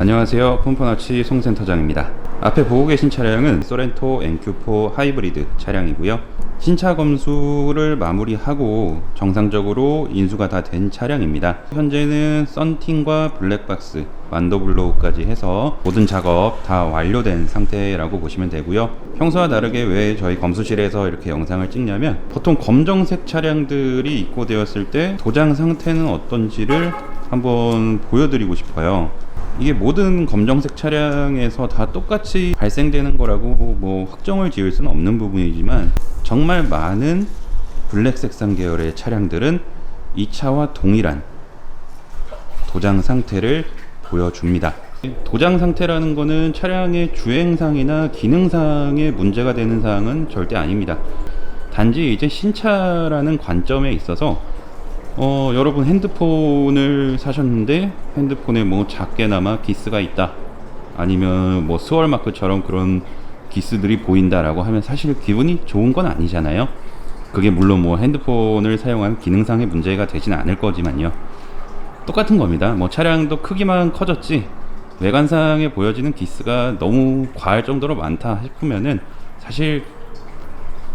안녕하세요. 폰폰아치 송센터장입니다. 앞에 보고 계신 차량은 소렌토 NQ4 하이브리드 차량이고요. 신차 검수를 마무리하고 정상적으로 인수가 다 된 차량입니다. 현재는 썬팅과 블랙박스, 완도블로우까지 해서 모든 작업 다 완료된 상태라고 보시면 되고요. 평소와 다르게 왜 저희 검수실에서 이렇게 영상을 찍냐면 보통 검정색 차량들이 입고되었을 때 도장 상태는 어떤지를 한번 보여드리고 싶어요. 이게 모든 검정색 차량에서 다 똑같이 발생되는 거라고 뭐 확정을 지을 수는 없는 부분이지만 정말 많은 블랙 색상 계열의 차량들은 이 차와 동일한 도장 상태를 보여줍니다. 도장 상태라는 거는 차량의 주행상이나 기능상에 문제가 되는 사항은 절대 아닙니다. 단지 이제 신차라는 관점에 있어서 어, 여러분 핸드폰을 사셨는데 핸드폰에 뭐 작게나마 기스가 있다. 아니면 뭐 스월마크처럼 그런 기스들이 보인다라고 하면 사실 기분이 좋은 건 아니잖아요. 그게 물론 뭐 핸드폰을 사용한 기능상의 문제가 되진 않을 거지만요. 똑같은 겁니다. 뭐 차량도 크기만 커졌지 외관상에 보여지는 기스가 너무 과할 정도로 많다 싶으면은 사실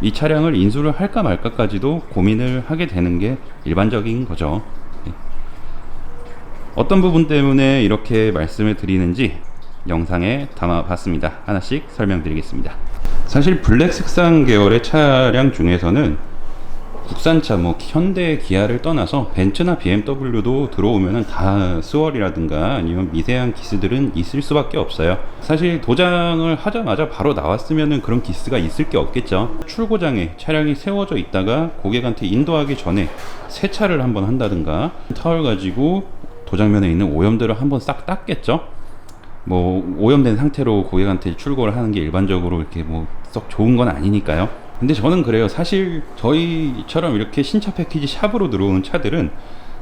이 차량을 인수를 할까 말까까지도 고민을 하게 되는 게 일반적인 거죠. 예. 어떤 부분 때문에 이렇게 말씀을 드리는지 영상에 담아봤습니다. 하나씩 설명드리겠습니다. 사실 블랙 색상 계열의 차량 중에서는 국산차 뭐 현대 기아를 떠나서 벤츠나 BMW도 들어오면은 다 스월이라든가 아니면 미세한 기스들은 있을 수밖에 없어요. 사실 도장을 하자마자 바로 나왔으면은 그런 기스가 있을 게 없겠죠. 출고장에 차량이 세워져 있다가 고객한테 인도하기 전에 세차를 한번 한다든가 타월 가지고 도장면에 있는 오염들을 한번 싹 닦겠죠. 뭐 오염된 상태로 고객한테 출고를 하는 게 일반적으로 이렇게 뭐 썩 좋은 건 아니니까요. 근데 저는 그래요. 사실 저희처럼 이렇게 신차 패키지 샵으로 들어오는 차들은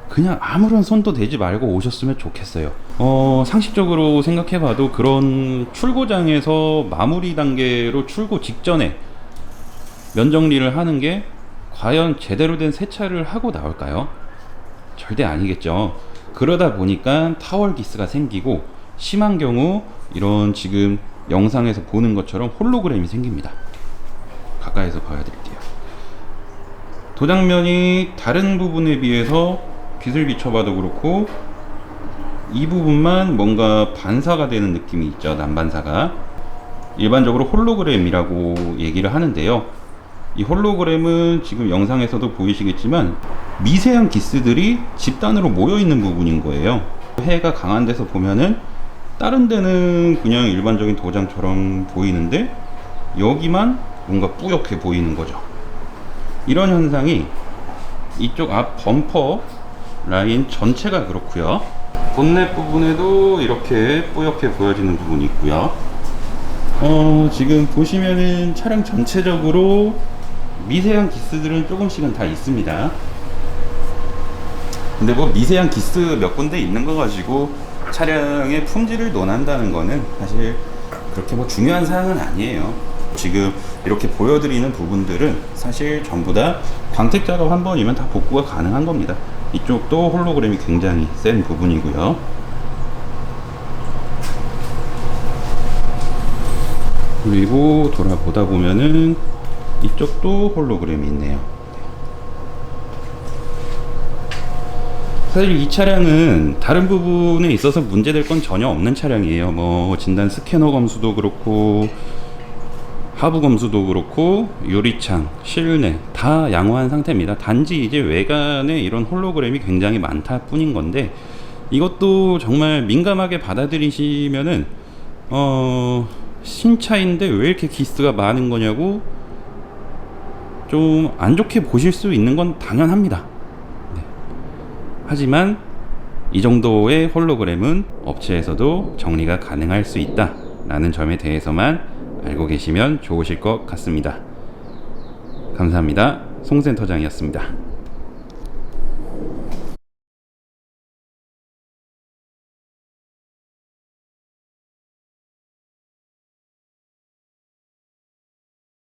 그냥 아무런 손도 대지 말고 오셨으면 좋겠어요. 어, 상식적으로 생각해봐도 그런 출고장에서 마무리 단계로 출고 직전에 면 정리를 하는 게 과연 제대로 된 세차를 하고 나올까요? 절대 아니겠죠. 그러다 보니까 타월 기스가 생기고 심한 경우 이런 지금 영상에서 보는 것처럼 홀로그램이 생깁니다. 가까이서 보여드릴게요. 도장면이 다른 부분에 비해서 빛을 비춰봐도 그렇고 이 부분만 뭔가 반사가 되는 느낌이 있죠. 난반사가. 일반적으로 홀로그램이라고 얘기를 하는데요. 이 홀로그램은 지금 영상에서도 보이시겠지만 미세한 기스들이 집단으로 모여 있는 부분인 거예요. 해가 강한 데서 보면은 다른 데는 그냥 일반적인 도장처럼 보이는데 여기만 뭔가 뿌옇게 보이는 거죠. 이런 현상이 이쪽 앞 범퍼 라인 전체가 그렇고요. 본넷 부분에도 이렇게 뿌옇게 보여지는 부분이 있고요. 어, 지금 보시면은 차량 전체적으로 미세한 기스들은 조금씩은 다 있습니다. 근데 뭐 미세한 기스 몇 군데 있는 거 가지고 차량의 품질을 논한다는 거는 사실 그렇게 뭐 중요한 사항은 아니에요. 지금 이렇게 보여드리는 부분들은 사실 전부 다 광택 작업 한 번이면 다 복구가 가능한 겁니다. 이쪽도 홀로그램이 굉장히 센 부분이고요. 그리고 돌아보다 보면은 이쪽도 홀로그램이 있네요. 사실 이 차량은 다른 부분에 있어서 문제될 건 전혀 없는 차량이에요. 뭐 진단 스캐너 검수도 그렇고 하부 검수도 그렇고 유리창, 실내 다 양호한 상태입니다. 단지 이제 외관에 이런 홀로그램이 굉장히 많다 뿐인 건데 이것도 정말 민감하게 받아들이시면은 어 신차인데 왜 이렇게 기스가 많은 거냐고 좀 안 좋게 보실 수 있는 건 당연합니다. 네. 하지만 이 정도의 홀로그램은 업체에서도 정리가 가능할 수 있다라는 점에 대해서만 알고 계시면 좋으실 것 같습니다. 감사합니다. 송센터장이었습니다.